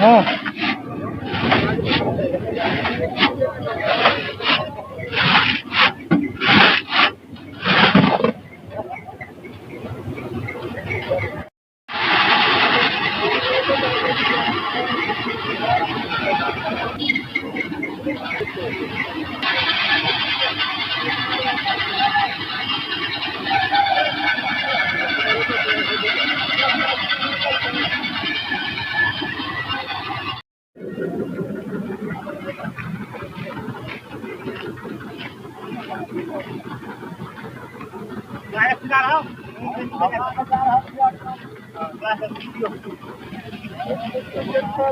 ਆਪ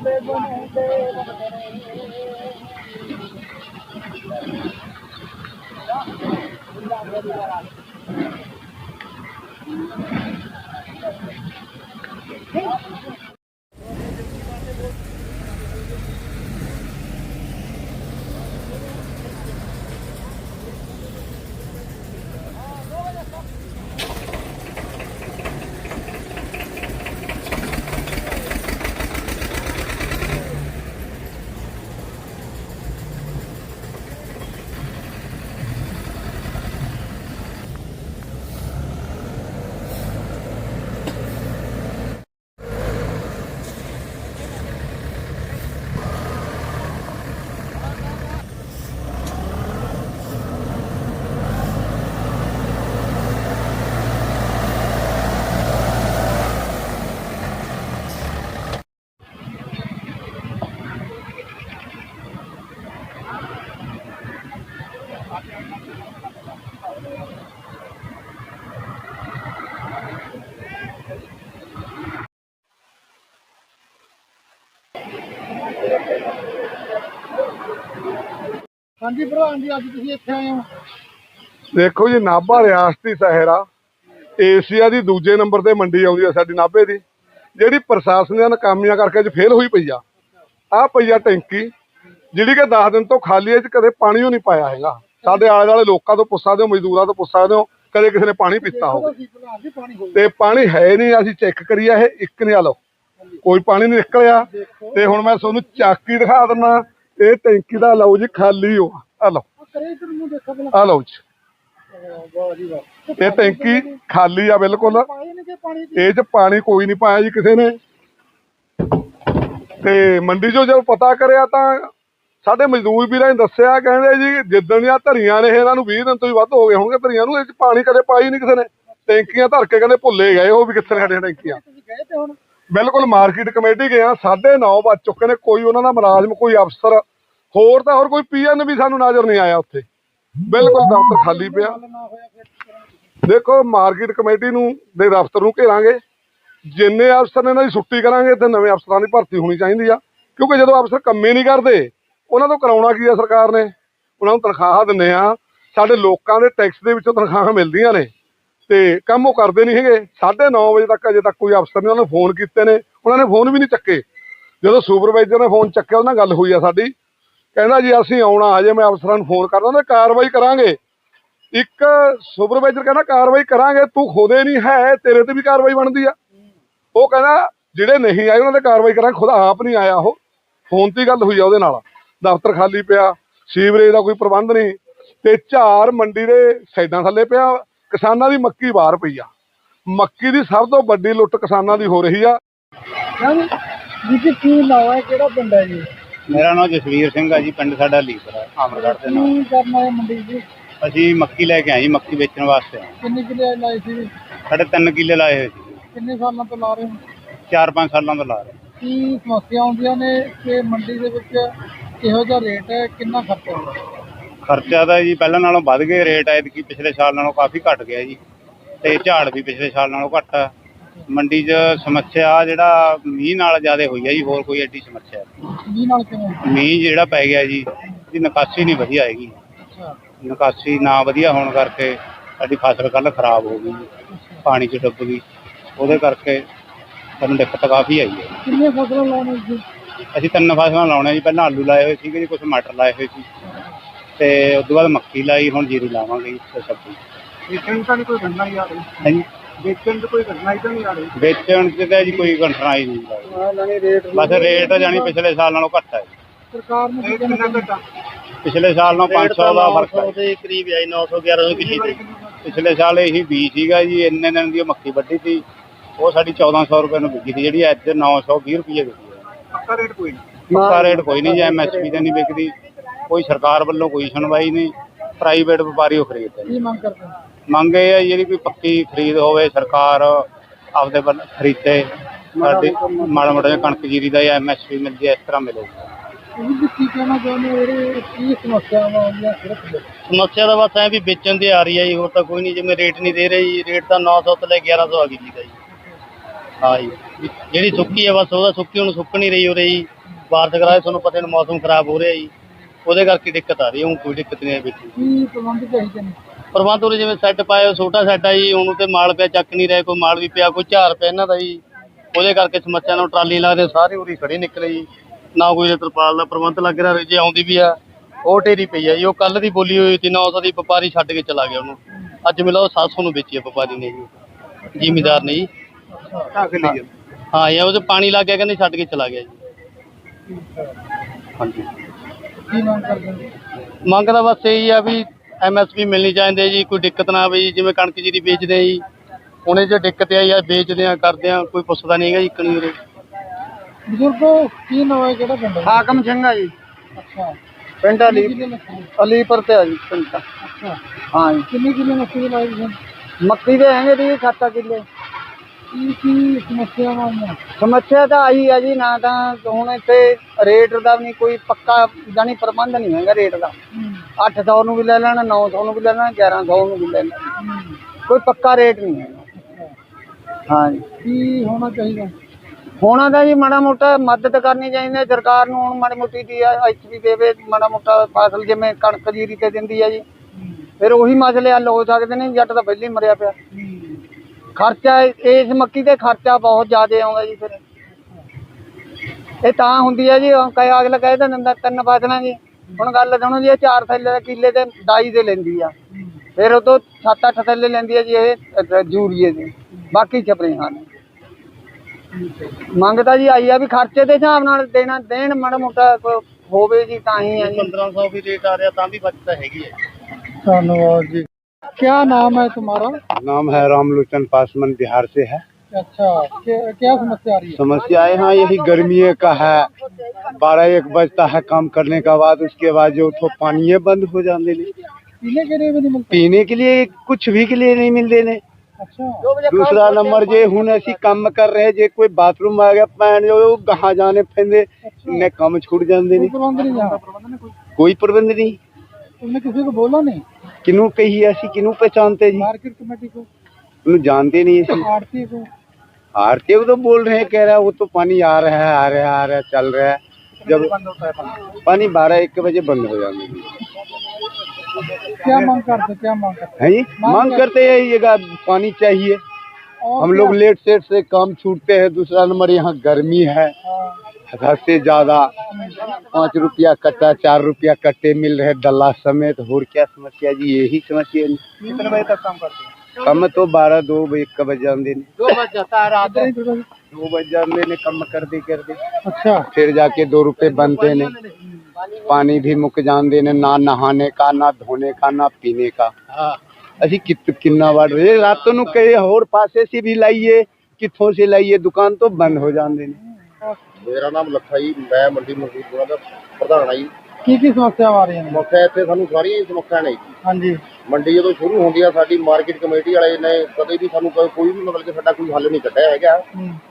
بهونه ته مونږ نه ਹਾਂਜੀ ਪ੍ਰਧਾਨ ਜੀ ਅੱਜ ਤੁਸੀਂ ਇੱਥੇ ਆਏ ਹੋ। ਦੇਖੋ ਜੀ ਨਾਭਾ ਰਿਆਸਤੀ ਸ਼ਹਿਰ ਏਸ਼ੀਆ ਦੀ ਦੂਜੇ ਨੰਬਰ ਤੇ ਮੰਡੀ ਆਉਂਦੀ ਆ ਸਾਡੀ ਨਾਭੇ ਦੀ। ਜਿਹੜੀ ਪ੍ਰਸ਼ਾਸਨ ਦੀਆਂ ਨਾਕਾਮੀਆਂ ਕਰਕੇ ਅੱਜ ਫੇਲ ਹੋਈ ਪਈ ਆ। ਆ ਪਈ ਆ ਟੈਂਕੀ ਜਿਹੜੀ ਕਿ 10 ਦਿਨ ਤੋਂ ਖਾਲੀ ਹੈ ਚ ਕਦੇ ਪਾਣੀ ਓ ਨਹੀਂ ਪਾਇਆ ਹੈਗਾ। ਸਾਡੇ ਆਲੇ ਦੁਆਲੇ ਲੋਕਾਂ ਤੋਂ ਪੁੱਛ ਸਕਦੇ ਹੋ ਮਜ਼ਦੂਰਾਂ ਤੋਂ ਪੁੱਛ ਸਕਦੇ ਹੋ ਕਦੇ ਕਿਸੇ ਨੇ ਪਾਣੀ ਪੀਤਾ ਹੋਵੇ। ਤੇ ਪਾਣੀ ਹੈ ਨਹੀਂ ਅਸੀਂ ਚੈੱਕ ਕਰੀਆ ਇਹ ਇੱਕ ਨਹੀਂ ਆ ਲਓ। ਕੋਈ ਪਾਣੀ ਨਹੀਂ ਨਿਕਲਿਆ। ਤੇ ਹੁਣ ਮੈਂ ਤੁਹਾਨੂੰ ਚਾਕੀ ਦਿਖਾ ਦਿੰਦਾ। ਇਹ ਟੈਂਕੀ ਦਾ ਲਓ ਜੀ ਖਾਲੀ ਹੋ। ਆ ਲਓ। ਆ ਲਓ ਜੀ। ਇਹ ਟੈਂਕੀ ਖਾਲੀ ਆ ਬਿਲਕੁਲ। ਇਹ ਚ ਪਾਣੀ ਕੋਈ ਨਹੀਂ ਪਾਇਆ ਜੀ ਕਿਸੇ ਨੇ। ਤੇ ਮੰਡੀ ਚੋਂ ਜਦੋਂ ਪਤਾ ਕਰਿਆ ਤਾਂ ਸਾਡੇ ਮਜ਼ਦੂਰ ਵੀਰਾਂ ਨੇ ਦੱਸਿਆ ਕਹਿੰਦੇ ਜੀ ਜਿੱਦਣ ਦੀਆਂ ਧਰੀਆਂ ਨੇ ਇਹਨਾਂ ਨੂੰ 20 ਦਿਨ ਤੋਂ ਵੀ ਵੱਧ ਹੋ ਗਏ ਹੋਣਗੇ ਧਰੀਆਂ ਨੂੰ ਇਹ ਚ ਪਾਣੀ ਕਦੇ ਪਾਈ ਨਹੀਂ ਕਿਸੇ ਨੇ। ਟੈਂਕੀਆਂ ਧਰ ਕੇ ਕਹਿੰਦੇ ਭੁੱਲੇ ਗਏ ਉਹ ਵੀ ਕਿੱਥੇ ਨੇ ਸਾਡੀਆਂ ਟੈਂਕੀਆਂ। ਬਿਲਕੁਲ ਮਾਰਕੀਟ ਕਮੇਟੀ ਗਏ ਆ 9:30 ਵੱਜ ਚੁੱਕੇ ਨੇ ਕੋਈ ਉਹਨਾਂ ਦਾ ਮੁਲਾਜ਼ਮ ਕੋਈ ਅਫਸਰ ਹੋਰ ਤਾਂ ਹੋਰ ਕੋਈ ਪੀਐਨ ਵੀ ਸਾਨੂੰ ਨਜ਼ਰ ਨਹੀਂ ਆਇਆ ਉੱਥੇ। ਬਿਲਕੁਲ ਦਫ਼ਤਰ ਖਾਲੀ ਪਿਆ। ਦੇਖੋ, ਮਾਰਕੀਟ ਕਮੇਟੀ ਨੂੰ, ਦੇ ਦਫ਼ਤਰ ਨੂੰ ਘੇਰਾਂਗੇ। ਜਿੰਨੇ ਅਫਸਰ ਨੇ ਇਹਨਾਂ ਦੀ ਛੁੱਟੀ ਕਰਾਂਗੇ, ਤੇ ਨਵੇਂ ਅਫਸਰਾਂ ਦੀ ਭਰਤੀ ਹੋਣੀ ਚਾਹੀਦੀ ਆ। ਕਿਉਂਕਿ ਜਦੋਂ ਅਫਸਰ ਕੰਮੇ ਨਹੀਂ ਕਰਦੇ, ਉਹਨਾਂ ਤੋਂ ਕਰਾਉਣਾ ਕੀ ਆ ਸਰਕਾਰ ਨੇ? ਉਹਨਾਂ ਨੂੰ ਤਨਖਾਹਾਂ ਦਿੰਦੇ ਆ। ਸਾਡੇ ਲੋਕਾਂ ਦੇ ਟੈਕਸ ਦੇ ਵਿੱਚੋਂ ਤਨਖਾਹਾਂ ਮਿਲਦੀਆਂ ਨੇ। ਤੇ ਕੰਮ ਉਹ ਕਰਦੇ ਨਹੀਂ ਹੈਗੇ। 9:30 ਵਜੇ ਤੱਕ ਅਜੇ ਤੱਕ ਕੋਈ ਅਫਸਰ ਨੇ ਉਹਨਾਂ ਨੂੰ ਫੋਨ ਕੀਤੇ ਨੇ। ਉਹਨਾਂ ਨੇ ਫੋਨ ਵੀ ਨਹੀਂ ਚੱਕੇ। ਜਦੋਂ ਸੁਪਰਵਾਈਜ਼ਰ ਨੇ ਫੋਨ ਚੱਕਿਆ ਉਹਨਾਂ ਨਾਲ ਗੱਲ ਹੋਈ ਆ ਸਾਡੀ। ਕਹਿੰਦਾ ਜੀ, ਅਸੀਂ ਆਉਣਾ, ਹਜੇ ਮੈਂ ਅਫਸਰਾਂ ਨੂੰ ਫੋਨ ਕਰਦਾ ਤੇ ਕਾਰਵਾਈ ਕਰਾਂਗੇ। ਇੱਕ ਸੁਪਰਵਾਈਜ਼ਰ ਕਹਿੰਦਾ, ਕਾਰਵਾਈ ਕਰਾਂਗੇ, ਤੂੰ ਖੁਦੇ ਨਹੀਂ ਹੈ, ਤੇਰੇ ਤੇ ਵੀ ਕਾਰਵਾਈ ਬਣਦੀ ਆ। ਉਹ ਕਹਿੰਦਾ, ਜਿਹੜੇ ਨਹੀਂ ਆਏ, ਉਹਨਾਂ ਤੇ ਕਾਰਵਾਈ ਕਰਾਂਗੇ, ਖੁਦ ਆਪ ਨਹੀਂ ਆਇਆ ਉਹ। ਫੋਨ ਤੇ ਗੱਲ ਹੋਈ ਆ ਉਹਦੇ ਨਾਲ। ਦਫ਼ਤਰ ਖਾਲੀ ਪਿਆ, ਸੀਵਰੇਜ ਦਾ ਕੋਈ ਪ੍ਰਬੰਧ ਨਹੀਂ। ਤੇ ਝਾਰ ਮੰਡੀ ਦੇ ਸਾਈਡਾਂ ਥੱਲੇ ਪਿਆ, ਕਿਸਾਨਾਂ ਦੀ ਮੱਕੀ ਬਾਹਰ ਪਈ ਆ। ਮੱਕੀ ਦੀ ਸਭ ਤੋਂ ਵੱਡੀ ਲੁੱਟ ਕਿਸਾਨਾਂ ਦੀ ਹੋ ਰਹੀ ਆ। ਜੀ, ਕੀ ਨਾਮ ਹੈ, ਕਿਹੜਾ ਪਿੰਡ ਹੈ ਜੀ? ਮੇਰਾ ਨਾਮ ਜਸਵੀਰ ਸਿੰਘ ਆ ਜੀ ਪਿੰਡ ਸਾਡਾ ਲੀਪਰ ਆਮਰਗੜ੍ਹ ਦੇ ਨਾਲ। ਕੀ ਕਰਨਾ ਹੈ ਮੰਡੀ ਜੀ? ਅਸੀਂ ਮੱਕੀ ਲੈ ਕੇ ਆਏ ਜੀ ਮੱਕੀ ਵੇਚਣ ਵਾਸਤੇ। ਕਿੰਨੇ ਕਿਲੇ ਲਾਏ ਸੀ? ਸਾਡੇ 3 ਕਿੱਲੇ ਲਾਏ ਹੋਏ ਸੀ। ਕਿੰਨੇ ਸਾਲਾਂ ਤੋਂ ਲਾ ਰਹੇ ਹੋ? 4-5 ਸਾਲਾਂ ਤੋਂ ਲਾ ਰਹੇ। ਕੀ ਸਮੱਸਿਆ ਆਉਂਦੀਆਂ ਨੇ ਕਿ ਮੰਡੀ ਦੇ ਵਿੱਚ ਕਿਹੋ ਜਿਹਾ ਰੇਟ ਹੈ ਕਿੰਨਾ ਖਰਚਾ ਹੁੰਦਾ ਖਰਚਾ ਤਾਂ ਜੀ ਪਹਿਲਾਂ ਨਾਲੋਂ ਵੱਧ ਗਏ ਰੇਟ ਐਤਕੀ ਪਿਛਲੇ ਸਾਲ ਨਾਲੋਂ ਕਾਫੀ ਘਟ ਗਿਆ ਜੀ। ਤੇ ਝਾੜ ਵੀ ਪਿਛਲੇ ਸਾਲ ਨਾਲੋਂ ਘੱਟ ਆ। ਮੰਡੀ 'ਚ ਸਮੱਸਿਆ ਜਿਹੜਾ ਮੀਂਹ ਨਾਲ ਜ਼ਿਆਦਾ ਹੋਈ ਹੈ ਜੀ ਹੋਰ ਕੋਈ ਐਡੀ ਸਮੱਸਿਆ ਨਹੀਂ। ਜੀ ਨਾਲ ਕਿਵੇਂ? ਮੀਂਹ ਜਿਹੜਾ ਪੈ ਗਿਆ ਜੀ ਦੀ ਨਿਕਾਸੀ ਨਹੀਂ ਵਧੀਆ ਹੈਗੀ। ਅੱਛਾ। ਨਿਕਾਸੀ ਨਾ ਵਧੀਆ ਹੋਣ ਕਰਕੇ ਸਾਡੀ ਫਸਲ ਕੱਲ ਖਰਾਬ ਹੋ ਗਈ ਜੀ। ਪਾਣੀ 'ਚ ਡੁੱਬ ਗਈ। ਉਹਦੇ ਕਰਕੇ ਸਾਨੂੰ ਦਿੱਕਤ ਕਾਫੀ ਆਈ ਹੈ। ਕਿੰਨੇ ਫਸਲਾਂ ਲਾਉਣੇ ਜੀ? ਅਸੀਂ ਤਿੰਨ ਫਸਲਾਂ ਲਾਉਣੇ ਜੀ ਪਹਿਲਾਂ ਆਲੂ ਲਾਏ ਹੋਏ ਸੀਗੇ ਜੀ ਕੁਝ ਮਟਰ ਲਾਏ ਹੋਏ ਸੀ। ਤੇ ਉਸ ਤੋਂ ਬਾਅਦ ਮੱਕੀ ਲਾਈ ਹੁਣ ਜੀਰੀ ਲਾਵਾਂਗੇ ਜੀ ਤੇ ਸਬਜ਼ੀ। ਵੇਚਣ ਤਾਂ ਨਹੀਂ ਕੋਈ ਘਟਨਾ ਹੀ ਆ। ਰਹੀ ਹਾਂਜੀ। ਵੇਚਣ ਚ ਕੋਈ ਘਟਨਾ ਤਾਂ ਨਹੀਂ ਆ ਰਹੀ? ਵੇਚਣ ਚ ਤਾਂ ਜੀ ਕੋਈ ਨਹੀਂ ਲੱਗਦੀ। ਹਾਂ ਰੇਟ ਬਸ ਰੇਟ ਜਾਨੀ ਪਿਛਲੇ ਸਾਲ ਨਾਲੋਂ ਘੱਟ ਹੈ ਸਰਕਾਰ ਨੇ ਕੀ ਕਿੰਨਾ ਘਟਾ? ਪਿਛਲੇ ਸਾਲ ਨਾਲੋਂ 500 ਦਾ ਫ਼ਰਕ ਹੈ ਦੇ ਕਰੀਬ ਆਈ 900 1100 ਕਿੱਲੀ ਦੇ। ਪਿਛਲੇ ਸਾਲ ਇਹੀ ਬੀਜ ਸੀਗਾ ਜੀ ਇੰਨੇ ਦਿਨ ਦੀ ਉਹ ਮੱਕੀ ਵੱਢੀ ਸੀ। ਉਹ ਸਾਡੀ 1400 ਰੁਪਏ ਨੂੰ ਵਿਕੀ ਸੀ ਜਿਹੜੀ ਅੱਜ 920 ਰੁਪਏ ਵਿਕੀ ਹੈ ਪੱਕਾ ਰੇਟ ਕੋਈ ਨਹੀਂ। ਪੱਕਾ ਰੇਟ ਕੋਈ ਨਹੀਂ ਜੀ ਐਮਐਸਪੀ ਤੇ ਨਹੀਂ ਵਿਕਦੀ। ਕੋਈ ਸਰਕਾਰ ਵੱਲੋਂ ਕੋਈ ਸੁਣਵਾਈ ਨਹੀਂ। ਪ੍ਰਾਈਵੇਟ ਵਪਾਰੀ ਉਹ ਖਰੀਦਦੇ ਨੇ। ਕੀ ਮੰਗ ਕਰਦੇ ਹੋ? ਮੰਗ ਇਹ ਹੈ ਜਿਹੜੀ ਕੋਈ ਪੱਕੀ ਖਰੀਦ ਹੋਵੇ ਸਰਕਾਰ ਆਪਦੇ ਵੱਲ ਖਰੀਦੇ ਸਾਡੀ ਮਾੜਾ ਜਿਹਾ ਕਣਕ ਜੀਰੀ ਦਾ ਜਾਂ ਐਮਐਸਪੀ ਮਿਲ ਜੇ ਇਸ ਤਰ੍ਹਾਂ ਮਿਲੇ। ਕੀ ਕਹਿਣਾ ਚਾਹੁੰਦੇ ਹੋ? ਜਿਹੜੇ ਕੀ ਸਮੱਸਿਆਵਾਂ ਆਉਂਦੀਆਂ ਸਿਰਫ ਦੇ ਸਮੱਸਿਆ ਤਾਂ ਬਸ ਐ ਵੀ ਵੇਚਣ ਦੀ ਆ ਰਹੀ ਹੈ ਜੀ ਹੋਰ ਤਾਂ ਕੋਈ ਨਹੀਂ ਜਿਵੇਂ ਰੇਟ ਨਹੀਂ ਦੇ ਰਹੇ ਜੀ ਰੇਟ ਤਾਂ 900 ਤੋਂ ਲੈ ਕੇ 1100 ਆ ਗਈ ਜੀ ਦਾ ਜੀ। ਹਾਂ ਜੀ। ਜਿਹੜੀ ਸੁੱਕੀ ਹੈ ਬਸ ਉਹਦਾ ਸੁੱਕੀ ਹੁਣ ਸੁੱਕ ਨਹੀਂ ਰਹੀ ਹੋ ਰਹੀ ਬਾਰਿਸ਼ ਕਰਾਏ ਤੁਹਾਨੂੰ ਪਤਾ ਨੂੰ ਮੌਸਮ ਖਰਾਬ ਹੋ ਰਿਹਾ ਜੀ। ਉਹਦੇ ਕਰਕੇ ਦਿੱਕਤ ਆ ਰਹੀ ਹੁਣ ਕੋਈ ਦਿੱਕਤ ਨਹੀਂ ਹੈ ਵਿੱਚ। ਕੀ ਪ੍ਰਬੰਧ ਚਾਹੀਦੇ ਨੇ? ਪ੍ਰਬੰਧ ਉਰੇ ਜਿਵੇਂ ਸੈੱਟ ਹੋਏ, ਛੋਟਾ ਸੈੱਟ ਆ ਜੀ ਹੁਣ ਤੇ ਮਾਲ ਪਿਆ ਚੱਕ ਨਹੀਂ ਰਹੇ ਕੋਈ ਮਾਲ ਵੀ ਪਿਆ ਕੋਈ ਝਾਰ ਪਿਆ ਇਹਨਾਂ ਦਾ ਜੀ। ਉਹਦੇ ਕਰਕੇ ਸਮੱਸਿਆ ਨਾਲ ਟਰਾਲੀ ਲਾਦੇ ਸਾਰੇ ਉਰੀ ਖੜੇ ਨਿਕਲੇ ਜੀ। ਨਾ ਕੋਈ ਤਰਪਾਲ ਦਾ ਪ੍ਰਬੰਧ ਲੱਗ ਰਿਹਾ ਜੇ ਆਉਂਦੀ ਵੀ ਆ ਉਹ ਢੇਰੀ ਪਈ ਆ ਜੀ। ਉਹ ਕੱਲ ਦੀ ਬੋਲੀ ਹੋਈ ਸੀ 900 ਦੀ ਵਪਾਰੀ ਛੱਡ ਕੇ ਚਲਾ ਗਿਆ ਉਹਨੂੰ। ਅੱਜ ਮਿਲਾ ਉਹ 700 ਨੂੰ ਵੇਚੀ ਆ ਵਪਾਰੀ ਨੇ ਜੀ। ਜ਼ਿਮੀਦਾਰ ਨੇ ਜੀ। ਹਾਂ ਇਹ ਉਹਦੇ ਪਾਣੀ ਲੱਗ ਗਿਆ ਕਹਿੰਦੇ ਛੱਡ ਕੇ ਚਲਾ ਗਿਆ ਜੀ। ਹਾਂਜੀ। ਕੀ ਮੰਗ ਕਰਦੇ? ਮੰਗ ਬਸ ਇਹੀ ਆ ਵੀ ਐਮਐਸਪੀ ਮਿਲਣੀ ਚਾਹੀਦੀ ਹੈ ਜੀ ਕੋਈ ਦਿੱਕਤ ਨਾ ਆਵੇ ਜੀ ਜਿਵੇਂ ਕਣਕ ਜੀਰੀ ਵੇਚਦੇ ਆ ਜੀ। ਹੁਣੇ ਜੇ ਦਿੱਕਤ ਆਈ ਆ ਵੇਚਦੇ ਆ ਕਰਦੇ ਆ ਕੋਈ ਪੁੱਛਦਾ ਨਹੀਂ ਹੈਗਾ ਜੀ ਕਣੀ ਉਰੇ। ਬਜ਼ੁਰਗੋ ਕੀ ਨਾਮ ਹੈ ਕਿਹੜਾ ਪਿੰਡ ਹੈ? ਹਾਕਮ ਸਿੰਘ ਆ ਜੀ। ਅੱਛਾ। ਪਿੰਡ ਅਲੀ ਕਿੰਨੇ ਮੱਕੀ? ਅਲੀਪੁਰ ਤੇ ਆ ਜੀ ਪਿੰਡ ਦਾ ਅੱਛਾ। ਹਾਂ ਜੀ। ਕਿੰਨੇ ਕਿਲੋ ਮੱਕੀ ਲਾਏ ਤੁਸੀਂ? ਮੱਕੀ ਦੇ ਹੈਗੇ ਦੀ 7 ਕਿੱਲੇ। ਕੀ ਕੀ ਸਮੱਸਿਆਵਾਂ ਆਉਂਦੀਆਂ ਸਮੱਸਿਆ ਤਾਂ ਆਈ ਆ ਜੀ ਨਾ ਤਾਂ ਹੁਣ ਇੱਥੇ ਰੇਟ ਦਾ ਵੀ ਨਹੀਂ ਕੋਈ ਪੱਕਾ ਜਾਨੀ ਪ੍ਰਬੰਧ ਨਹੀਂ ਹੈਗਾ ਰੇਟ ਦਾ। 800 ਨੂੰ ਵੀ ਲੈ ਲੈਣਾ 900 ਨੂੰ ਵੀ ਲੈ ਲੈਣਾ 1100 ਨੂੰ ਵੀ ਲੈ ਲੈਣਾ। ਕੋਈ ਪੱਕਾ ਰੇਟ ਨਹੀਂ ਹਾਂ। ਜੀ ਕੀ ਹੋਣਾ ਚਾਹੀਦਾ? ਹੋਣਾ ਤਾਂ ਜੀ ਮਾੜਾ ਮੋਟਾ ਮਦਦ ਕਰਨੀ ਚਾਹੀਦੀ ਹੈ। ਸਰਕਾਰ ਨੂੰ ਹੁਣ ਮਾੜੀ ਮੋਟੀ ਦੀ ਐਚਪੀ ਦੇਵੇ ਮਾੜਾ ਮੋਟਾ ਫਸਲ ਜਿਵੇਂ ਕਣਕ ਜੀਰੀ ਤੇ ਦਿੰਦੀ ਆ ਜੀ। ਫਿਰ ਉਹੀ ਮਸਲੇ ਹੱਲ ਹੋ ਸਕਦੇ ਨੇ ਜੱਟ ਤਾਂ ਪਹਿਲਾਂ ਹੀ ਮਰਿਆ ਪਿਆ। ਖਰਚਾ ਇਸ ਮੱਕੀ ਤੇ ਖਰਚਾ ਬਹੁਤ ਜ਼ਿਆਦਾ ਆਉਂਦਾ ਜੀ ਫਿਰ। ਇਹ ਤਾਂ ਹੁੰਦੀ ਹੈ ਜੀ ਕਈ ਅਗਲਾ ਕਹਿ ਦਿੰਦਾ ਤਿੰਨ ਫਸਲਾਂ ਜੀ। ਹੁਣ ਗੱਲ ਸੁਣੋ ਜੀ ਇਹ ਚਾਰ ਥੈਲੇ ਦਾ ਕਿੱਲੇ ਤੇ ਡਾਈ ਦੇ ਲੈਂਦੀ ਆ ਫਿਰ ਉਹ ਤੋਂ 7-8 ਥੈਲੇ ਲੈਂਦੀ ਹੈ ਜੀ ਇਹ ਅ, ਯੂਰੀਏ ਦੀ ਬਾਕੀ ਸਪਰੇਹਾਂ ਨੇ ਮੰਗ ਤਾਂ ਜੀ ਆਈ ਆ ਵੀ ਖਰਚੇ ਦੇ ਹਿਸਾਬ ਨਾਲ ਦੇਣਾ ਦੇਣ ਮਾੜਾ ਮੋਟਾ ਕੋ- ਹੋਵੇ ਜੀ ਤਾਂ ਹੀ ਆ ਜੀ 1500 ਵੀ ਰੇਟ ਆ ਰਿਹਾ ਤਾਂ ਵੀ ਬਚਤ ਹੈਗੀ ਹੈ ਧੰਨਵਾਦ ਜੀ क्या नाम है तुम्हारा नाम है रामलोचन पासवान बिहार से है अच्छा क्या, क्या समस्या आ रही है समस्या यहाँ यही गर्मी का है बारह एक बजता है काम करने का बाद उसके बाद जो तो पानी बंद हो जाने पीने के लिए भी नहीं मिलता पीने के लिए कुछ भी के लिए नहीं मिल देने अच्छा दूसरा नंबर जे हूं ਅਸੀਂ ਕੰਮ ਕਰ ਰਹੇ ਜੇ ਕੋਈ ਬਾਥਰੂਮ ਆ ਗਿਆ ਪੈਣ ਜੋ ਗਾਹਾਂ ਜਾਣੇ ਪੈਂਦੇ ਇੰਨੇ ਕੰਮ ਛੁੱਟ ਜਾਂਦੇ ਨੇ ਕੋਈ ਪ੍ਰਬੰਧ ਨਹੀਂ ਉਹਨੇ ਕਿਸੇ ਨੂੰ ਬੋਲਾ ਨਹੀਂ ਕਿਨੂੰ ਕਹੀ ਅਸੀਂ ਕਿਨੂੰ ਪਛਾਣਤੇ ਜੀ ਮਾਰਕੀਟ ਕਮੇਟੀ ਕੋ ਉਹਨੂੰ ਜਾਣਦੇ ਨਹੀਂ ਅਸੀਂ ਆੜਤੀ ਕੋ आरती तो बोल रहे हैं कह रहा है वो तो पानी आ रहा है आ रहा है आ रहा है चल रहा है। जब पानी? बारह एक बजे बंद हो जाने क्या मांग करते क्या मांग करते? है मांग करते। हैं ये पानी चाहिए। हम लोग लेट सेट से काम छूटते हैं दूसरा नंबर यहाँ गर्मी है। हाँ, हद से ज़्यादा पाँच रुपया कट्टा चार रुपया कट्टे मिल रहे डल्ला समेत और क्या समस्या जी यही समस्या कितने बजे तक काम करते हैं? कम तो बारह दो बजे एक बज जाते ने दो बज जाता है रात में दो बज जाते ने कम करते करते अच्छा फिर जाके दो रुपए बनते ने पानी भी मुक जाते ने ना नहाने का ना धोने का ना पीने का ਅਸੀਂ ਕਿਤ ਕਿੰਨਾ ਵੜ ਰਹੇ ਰਾਤੋਂ ਨੂੰ ਕਹੇ ਹੋਰ ਪਾਸੇ ਸੇ ਵੀ ਲਾਈਏ ਕਿੱਥੋਂ ਸੇ ਲਾਈਏ ਦੁਕਾਨ ਤੋਂ ਬੰਦ ਹੋ ਜਾਂਦੇ ਨੇ ਮੇਰਾ ਨਾਮ ਲੱਖਾ ਜੀ ਮੈਂ ਮੰਡੀ ਮਜ਼ਦੂਰਾਂ ਦਾ ਪ੍ਰਧਾਨ ਆ ਜੀ की की समस्या आ रही है ਸਮੱਸਿਆ ਇੱਥੇ ਸਾਨੂੰ ਸਾਰੀਆਂ ਹੀ ਸਮੱਸਿਆ ਨੇ ਜੀ जी ਮੰਡੀ ਜਦੋਂ ਸ਼ੁਰੂ ਹੁੰਦੀ ਆ ਸਾਡੀ ਮਾਰਕੀਟ ਕਮੇਟੀ ਵਾਲੇ ਨੇ ਕਦੇ ਵੀ ਸਾਨੂੰ ਕੋਈ ਕੋਈ ਵੀ ਮਤਲਬ ਕਿ ਸਾਡਾ ਕੋਈ ਹੱਲ ਨਹੀਂ ਕੱਢਿਆ ਹੈਗਾ।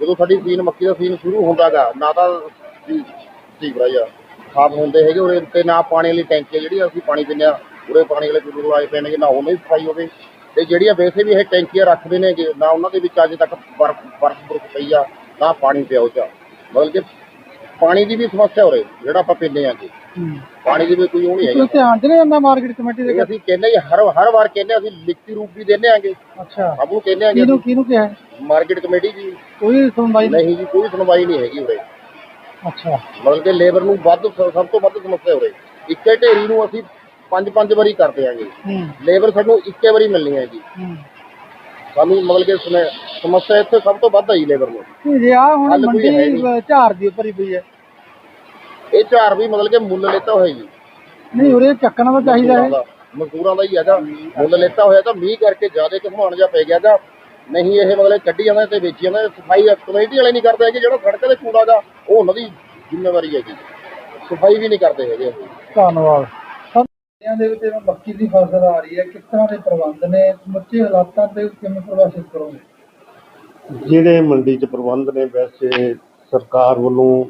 ਜਦੋਂ ਸਾਡੀ ਸੀਨ ਮੱਕੀ ਦਾ ਸੀਨ ਸ਼ੁਰੂ ਹੁੰਦਾਗਾ ਨਾ ਤਾਂ ਸੀਵਰੇਜ ਸਾਫ਼ ਹੁੰਦੇ ਹੈਗੇ ਉਰੇ ਤੇ ਨਾ ਪਾਣੀ ਵਾਲੀ ਟੈਂਕੀ ਆ ਜਿਹੜੀ ਅਸੀਂ ਪਾਣੀ ਪੀਂਦੇ ਆ। ਉਰੇ ਪਾਣੀ ਵਾਲੇ ਟੂਲ ਲਾਏ ਪਏ ਨੇਗੇ ਨਾ ਉਹਨਾਂ ਦੀ ਸਫ਼ਾਈ ਹੋਵੇ। ਤੇ ਜਿਹੜੀਆਂ ਵੈਸੇ ਵੀ ਇਹ ਟੈਂਕੀਆਂ ਰੱਖਦੇ ਨੇਗੇ ਨਾ ਉਹਨਾਂ ਦੇ ਵਿੱਚ ਅੱਜ ਤੱਕ ਬਰਫ ਬਰਫ ਬਰਫ ਪਈ ਆ ਨਾ ਪਾਣੀ ਪਿਆ ਉਹ ਚ। ਮਤਲਬ ਕਿ ਪਾਣੀ ਦੀ ਵੀ ਸਮੱਸਿਆ ਉਰੇ ਜਿਹੜਾ ਆਪਾਂ ਪੀਂਦੇ ਆਂਗੇ। ਪਾਣੀ ਦੀ ਵੀ ਕੋਈ ਉਹ ਨਹੀਂ ਹੈਗਾ। ਧਿਆਨ ਚ ਜਾਂਦਾ ਮਾਰਕੀਟ ਕਮੇਟੀ ਦੇ ਅਸੀਂ ਕਹਿੰਦੇ ਹਰ ਹਰ ਵਾਰ ਕਹਿੰਦੇ ਅਸੀਂ ਲਿਖਤੀ ਰੂਪ ਵੀ ਦਿੰਦੇ ਆਂਗੇ। ਅੱਛਾ। ਸਭ ਕਹਿੰਦੇ ਆਂਗੇ ਕਿਹਨੂੰ ਕਿਹਨੂੰ ਕਿਹਾ? ਮਾਰਕੀਟ ਕਮੇਟੀ ਜੀ। ਕੋਈ ਸੁਣਵਾਈ ਨਹੀਂ? ਜੀ ਕੋਈ ਸੁਣਵਾਈ ਨਹੀਂ ਹੈਗੀ ਉਰੇ। ਅੱਛਾ। ਮਤਲਬ ਕਿ ਲੇਬਰ ਨੂੰ ਵੱਧ ਸਭ ਤੋਂ ਵੱਧ ਸਮੱਸਿਆ ਉਰੇ। ਇੱਕੇ ਢੇਰੀ ਨੂੰ ਅਸੀਂ ਪੰਜ ਪੰਜ ਵਾਰੀ ਕਰ ਦਿਆਂਗੇ। ਲੇਬਰ ਸਾਨੂੰ ਇੱਕੇ ਵਾਰੀ ਮਿਲਣੀ ਹੈ ਜੀ। ਸਾਨੂੰ ਮਤਲਬ ਕਿ ਸਮੱਸਿਆ ਇੱਥੇ ਸਭ ਤੋਂ ਵੱਧ ਆਈ ਲੇਬਰ ਨੂੰ। ਇਹ ਆ ਹੁਣ ਮੰਡੀ ਝਾੜ ਦੀ ਉੱਪਰ ਹੀ ਪਈ ਹੈ। ਇਹ ਝਾੜ ਵੀ ਮਤਲਬ ਕਿ ਮੁੱਲ ਲੈਤਾ ਹੋਇਆ ਜੀ। ਨਹੀਂ ਉਰੇ ਚੱਕਣਾ ਤਾਂ ਚਾਹੀਦਾ ਹੈ। ਦਾ ਮਜ਼ਦੂਰਾਂ ਦਾ ਹੀ ਹੈਗਾ ਮੁੱਲ ਲੈਤਾ ਹੋਇਆ ਤਾਂ ਮੀਂਹ ਕਰਕੇ ਜ਼ਿਆਦਾ ਘਮਾਣ ਜਾ ਪੈ ਗਿਆ ਗਾ ਨਹੀਂ ਇਹ ਮਤਲਬ ਕੱਢੀ ਜਾਂਦਾ ਤੇ ਵੇਚੀ ਜਾਂਦਾ ਸਫ਼ਾਈ ਕਮੇਟੀ ਵਾਲੇ ਨਹੀਂ ਕਰਦੇ ਹੈਗੇ ਜਿਹੜਾ ਸੜਕ ਤੇ ਕੂੜਾ ਗਾ ਉਹ ਉਹਨਾਂ ਦੀ ਜ਼ਿੰਮੇਵਾਰੀ ਹੈਗੀ। ਸਫ਼ਾਈ ਵੀ ਨਹੀਂ ਕਰਦੇ ਹੈਗੇ। ਧੰਨਵਾਦ। ਸਾਰਿਆਂ ਦੇ ਵਿੱਚ ਜਿਵੇਂ ਮੱਕੀ ਦੀ ਫਸਲ ਆ ਰਹੀ ਹੈ। ਕਿਸ ਤਰ੍ਹਾਂ ਦੇ ਪ੍ਰਬੰਧ ਨੇ? ਸਮੁੱਚੇ ਹਾਲਾਤਾਂ ਤੇ ਕਿਵੇਂ ਪ੍ਰਭਾਸ਼ਿਤ ਕਰੋਗੇ? ਜਿਹੜੇ ਮੰਡੀ 'ਚ ਪ੍ਰਬੰਧ ਨੇ ਵੈਸੇ ਸਰਕਾਰ ਵੱਲੋਂ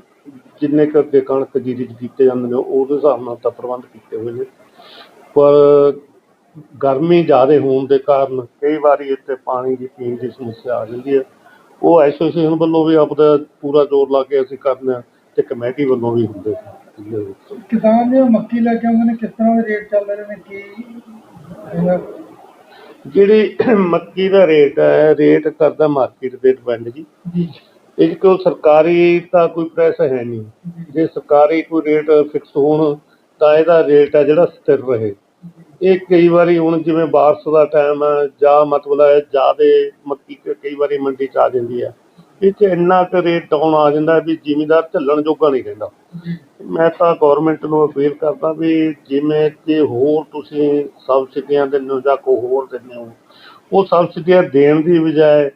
ਜਿੰਨੇ ਕੁ ਅੱਗੇ ਕਣਕ ਜੀਰੀ 'ਚ ਕੀਤੇ ਜਾਂਦੇ ਨੇ ਉਹਦੇ ਹਿਸਾਬ ਨਾਲ ਤਾਂ ਪ੍ਰਬੰਧ ਕੀਤੇ ਹੋਏ ਨੇ। ਪਰ ਗਰਮੀ ਜ਼ਿਆਦਾ ਹੋਣ ਦੇ ਕਾਰਨ ਕਈ ਵਾਰੀ ਇੱਥੇ ਪਾਣੀ ਦੀ ਪੀਣ ਦੀ ਸਮੱਸਿਆ ਆ ਜਾਂਦੀ ਹੈ। ਉਹ ਐਸੋਸੀਏਸ਼ਨ ਵੱਲੋਂ ਵੀ ਆਪਦਾ ਪੂਰਾ ਜ਼ੋਰ ਲਾ ਕੇ ਅਸੀਂ ਕਰਦੇ ਹਾਂ ਤੇ ਕਮੇਟੀ ਵੱਲੋਂ ਵੀ ਹੁੰਦੇ ਕਿਸਾਨ ਜੋ ਮੱਕੀ ਲੈ ਕੇ ਆਉਂਦੇ ਨੇ ਕਿਸ ਤਰ੍ਹਾਂ ਦੇ ਰੇਟ ਚੱਲ ਰਹੇ ਨੇ ਕੀ ਜਿਹੜੀ ਮੱਕੀ ਦਾ ਰੇਟ ਹੈ ਰੇਟ ਕਰਦਾ ਮਾਰਕੀਟ ਦੇ ਡਿਪੈਂਡ ਜੀ। ਜੀ। ਇਹ ਕੋਈ ਸਰਕਾਰੀ ਤਾਂ ਕੋਈ ਪ੍ਰੈਸ ਹੈ ਨਹੀਂ। ਜੇ ਸਰਕਾਰੀ ਕੋਈ ਰੇਟ ਫਿਕਸ ਹੋਣ, ਤਾਂ ਇਹਦਾ ਰੇਟ ਹੈ ਜਿਹੜਾ ਸਥਿਰ ਰਹੇ। ਇਹ ਕਈ ਵਾਰੀ ਹੁਣ ਜਿਵੇਂ ਬਾਰਿਸ਼ ਦਾ ਟਾਈਮ ਹੈ ਜਾਂ ਮਤਲਬ ਹੈ ਜ਼ਿਆਦੇ ਮੱਕੀ ਕਈ ਵਾਰੀ ਮੰਡੀ ਚ ਆ ਜਾਂਦੀ ਹੈ ਇਹ 'ਚ ਇੰਨਾ ਕੁ ਰੇਟ ਡਾਊਨ ਆ ਜਾਂਦਾ ਵੀ ਜ਼ਿਮੀਦਾਰ ਝੱਲਣ ਜੋਗਾ ਨਹੀਂ ਰਹਿੰਦਾ। ਮੈਂ ਤਾਂ ਗਵਰਨਮੈਂਟ ਨੂੰ ਅਪੀਲ ਕਰਦਾ ਵੀ ਜਿਵੇਂ ਕਿ ਹੋਰ ਤੁਸੀਂ ਸਬਸਿਡੀਆਂ ਦਿੰਦੇ ਹੋ ਜਾਂ ਕੋ ਹੋਰ ਦਿੰਦੇ ਹੋ, ਉਹ ਸਬਸਿਡੀਆਂ ਦੇਣ ਦੀ ਬਜਾਏ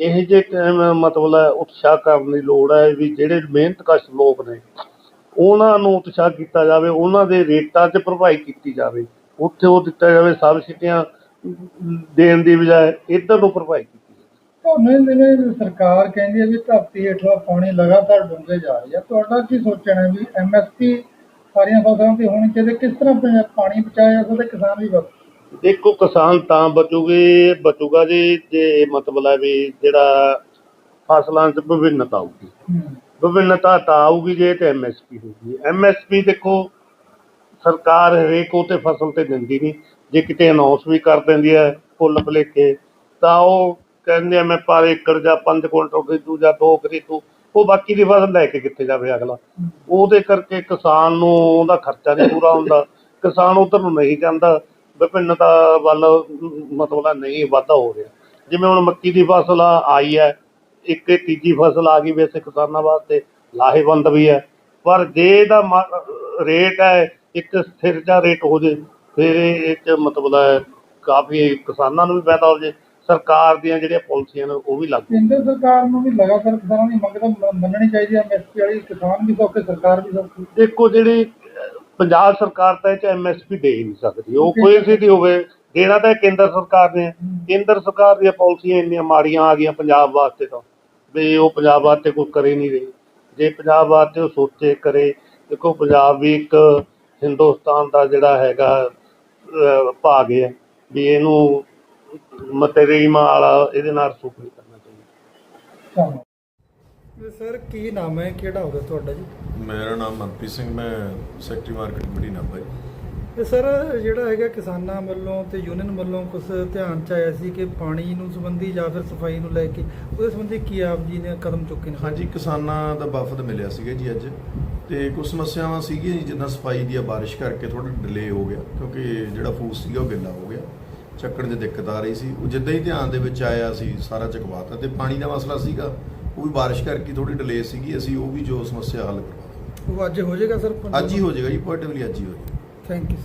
ਇਹ ਜੇ ਟਾਈਮ ਮਤਲਬ ਉਤਸ਼ਾਹ ਕਰਨ ਦੀ ਲੋੜ ਹੈ ਵੀ ਜਿਹੜੇ ਮਿਹਨਤਕਸ਼ ਲੋਕ ਨੇ, ਉਹਨਾਂ ਨੂੰ ਉਤਸ਼ਾਹ ਕੀਤਾ ਜਾਵੇ, ਉਹਨਾਂ ਦੇ ਰੇਟਾਂ 'ਚ ਭਰਪਾਈ ਕੀਤੀ ਜਾਵੇ। ਉੱਥੇ ਉਹ ਦਿੱਤਾ ਜਾਵੇ ਸਬਸਿਡੀਆਂ ਦੇਣ ਦੀ ਬਜਾਏ ਇੱਧਰ ਨੂੰ ਭਰਪਾਈ ਕੀਤੀ ਜਾਵੇ। ਜਿਵੇਂ ਸਰਕਾਰ ਕਹਿੰਦੀ ਹੈ ਵੀ ਧਰਤੀ ਹੇਠਲਾ ਪਾਣੀ ਲਗਾਤਾਰ ਡੂੰਘੇ ਜਾ ਰਹੀ ਹੈ, ਤੁਹਾਡਾ ਕੀ ਸੋਚਣਾ ਹੈ ਵੀ ਐਮਐਸਪੀ ਸਾਰੀਆਂ ਫਸਲਾਂ ਤੇ ਹੋਣੀ ਚਾਹੀਦੀ ਕਿਸ ਤਰ੍ਹਾਂ ਪਾਣੀ ਬਚਾਇਆ ਜਾ ਸਕਦਾ ਕਿਸਾਨ ਵੀ ਬਚ? ਦੇਖੋ ਕਿਸਾਨ ਤਾਂ ਬਚੂਗੇ ਬਚੂਗਾ ਜੀ ਜੇ ਮਤਲਬ ਹੈ ਵੀ ਜਿਹੜਾ ਫਸਲਾਂ 'ਚ ਵਿਭਿੰਨਤਾ ਆਊਗੀ। ਵਿਭਿੰਨਤਾ ਤਾਂ ਆਊਗੀ ਜੇ ਤੇ ਐਮਐਸਪੀ ਹੋਊਗੀ। ਐਮਐਸਪੀ ਦੇਖੋ ਸਰਕਾਰ ਹਰੇਕ ਉਹ ਤੇ ਫਸਲ ਤੇ ਦਿੰਦੀ ਨਹੀਂ। ਜੇ ਕਿਤੇ ਅਨਾਉਂਸ ਵੀ ਕਰ ਦਿੰਦੀ ਹੈ ਫੁੱਲ ਭਲੇਖੇ ਤਾਂ ਉਹ ਕਹਿੰਦੇ ਆ ਮੈਂ ਪਰ ਏਕੜ ਜਾਂ 5 ਕੁਇੰਟਲ ਖਰੀਦੂ ਜਾਂ 2 ਖਰੀਦੂ। ਉਹ ਬਾਕੀ ਦੀ ਫਸਲ ਲੈ ਕੇ ਕਿੱਥੇ ਜਾਵੇ ਅਗਲਾ? ਉਹਦੇ ਕਰਕੇ ਕਿਸਾਨ ਨੂੰ ਉਹਦਾ ਖਰਚਾ ਨਹੀਂ ਪੂਰਾ ਹੁੰਦਾ। ਕਿਸਾਨ ਉਧਰ ਨੂੰ ਨਹੀਂ ਜਾਂਦਾ। ਵਿਭਿੰਨਤਾ ਵੱਲ ਮਤਲਬ ਨਹੀਂ ਵਾਧਾ ਹੋ ਰਿਹਾ। ਜਿਵੇਂ ਹੁਣ ਮੱਕੀ ਦੀ ਫਸਲ ਆਈ ਹੈ ਇੱਕ ਇਹ ਤੀਜੀ ਫਸਲ ਆ ਗਈ ਵੈਸੇ ਕਿਸਾਨਾਂ ਵਾਸਤੇ ਲਾਹੇਵੰਦ ਵੀ ਹੈ। ਪਰ ਜੇ ਮ- ਰੇਟ ਹੈ ਇੱਕ ਸਥਿਰ ਜਿਹਾ ਰੇਟ ਹੋ ਜੇ ਫਿਰ ਇਹ 'ਚ ਮਤਲਬ ਹੈ ਕਾਫੀ ਕਿਸਾਨਾਂ ਨੂੰ ਵੀ ਫਾਇਦਾ ਹੋ ਜੇ। ਸਰਕਾਰ ਦੀਆਂ ਜਿਹੜੀਆਂ ਪਾਲਿਸੀਆਂ ਨੇ ਉਹ ਵੀ ਲਾਗੂ ਕੇਂਦਰ ਸਰਕਾਰ ਨੂੰ ਵੀ ਲਗਾਤਾਰ ਕਿਸਾਨਾਂ ਦੀ ਮੰਗ ਤਾਂ ਮੰਨਣੀ ਚਾਹੀਦੀ ਹੈ। ਐਮਐਸਪੀ ਵਾਲੀ ਕਿਸਾਨ ਵੀ ਸੌਖੇ ਸਰਕਾਰ ਵੀ ਸੌਖੀ। ਦੇਖੋ ਜਿਹੜੀ ਪੰਜਾਬ ਸਰਕਾਰ ਤਾਂ ਇਹ ਚ ਐਮਐਸਪੀ ਦੇ ਹੀ ਨਹੀਂ ਸਕਦੀ। ਉਹ ਕੋਈ ਸੀ ਦੀ ਹੋਵੇ ਦੇਣਾ ਤਾਂ ਕੇਂਦਰ ਸਰਕਾਰ ਨੇ। ਕੇਂਦਰ ਸਰਕਾਰ ਦੀਆਂ ਪਾਲਿਸੀਆਂ ਇੰਨੀਆਂ ਮਾੜੀਆਂ ਆ ਗਈਆਂ ਪੰਜਾਬ ਵਾਸਤੇ ਤਾਂ ਵੀ ਉਹ ਪੰਜਾਬ ਵਾਸਤੇ ਕੁਝ ਕਰ ਨਹੀਂ ਰਹੀ। ਜੇ ਪੰਜਾਬ ਵਾਸਤੇ ਉਹ ਸੋਚੇ ਕਰੇ ਦੇਖੋ ਪੰਜਾਬ ਵੀ ਇੱਕ ਹਿੰਦੁਸਤਾਨ ਦਾ ਜਿਹੜਾ ਹੈਗਾ ਭਾਗ ਹੈ। ਵੀ ਇਹਨੂੰ ਮਤਰੀਮਾ ਵਾਲਾ ਇਹਦੇ ਨਾਲ ਸੁਖ ਨਹੀਂ ਕਰਨਾ ਚਾਹੀਦਾ। ਸਰ ਕੀ ਨਾਮ ਹੈ? ਕਿਹੜਾ ਹੋਗਾ ਤੁਹਾਡਾ ਜੀ? ਮੇਰਾ ਨਾਮ ਮਨਪ੍ਰੀਤ ਸਿੰਘ ਮੈਂ ਸੈਕਟਰੀ ਮਾਰਕੀਟ ਕਮੇਟੀ ਨਾਭਾ ਜੀ। ਤੇ ਸਰ ਜਿਹੜਾ ਹੈਗਾ ਕਿਸਾਨਾਂ ਵੱਲੋਂ ਤੇ ਯੂਨੀਅਨ ਵੱਲੋਂ ਕੁਝ ਧਿਆਨ ਚ ਆਇਆ ਸੀ ਕਿ ਪਾਣੀ ਨੂੰ ਸੰਬੰਧੀ ਜਾਂ ਫਿਰ ਸਫ਼ਾਈ ਨੂੰ ਲੈ ਕੇ ਉਹਦੇ ਸੰਬੰਧੀ ਕੀ ਆਪ ਜੀ ਨੇ ਕਦਮ ਚੁੱਕੇ ਨੇ? ਹਾਂਜੀ ਕਿਸਾਨਾਂ ਦਾ ਵਫਦ ਮਿਲਿਆ ਸੀਗਾ ਜੀ ਅੱਜ। ਤੇ ਕੁਝ ਸਮੱਸਿਆਵਾਂ ਸੀਗੀਆਂ ਜੀ ਜਿੱਦਾਂ ਸਫ਼ਾਈ ਦੀ ਆ ਬਾਰਿਸ਼ ਕਰਕੇ ਥੋੜਾ ਡਿਲੇ ਹੋ ਗਿਆ ਕਿਉਂਕਿ ਜਿਹੜਾ ਫੂਸ ਸੀਗਾ ਉਹ ਗਿੱਲਾ ਹੋ ਗਿਆ। ਚੱਕਣ 'ਚ ਦਿੱਕਤ ਆ ਰਹੀ ਸੀ। ਉਹ ਜਿੱਦਾਂ ਹੀ ਧਿਆਨ ਦੇ ਵਿੱਚ ਆਇਆ ਸੀ ਸਾਰਾ ਚਕਵਾਤਾ। ਤੇ ਪਾਣੀ ਦਾ ਮਸਲਾ ਸੀਗਾ। ਉਹ ਵੀ ਬਾਰਿਸ਼ ਕਰਕੇ ਥੋੜੀ ਡਿਲੇ ਸੀਗੀ ਅਸੀਂ ਉਹ ਵੀ ਜੋ ਸਮੱਸਿਆ ਹੱਲ ਕਰਵਾ ਉਹ ਅੱਜ ਹੋ ਜਾਏਗਾ ਸਰ? ਅੱਜ ਹੀ ਹੋ ਜਾਏਗਾ ਜੀ ਪੋਜ਼ਿਟਿਵਲੀ ਅੱਜ ਹੀ ਹੋ ਜਾਏਗਾ। Thank you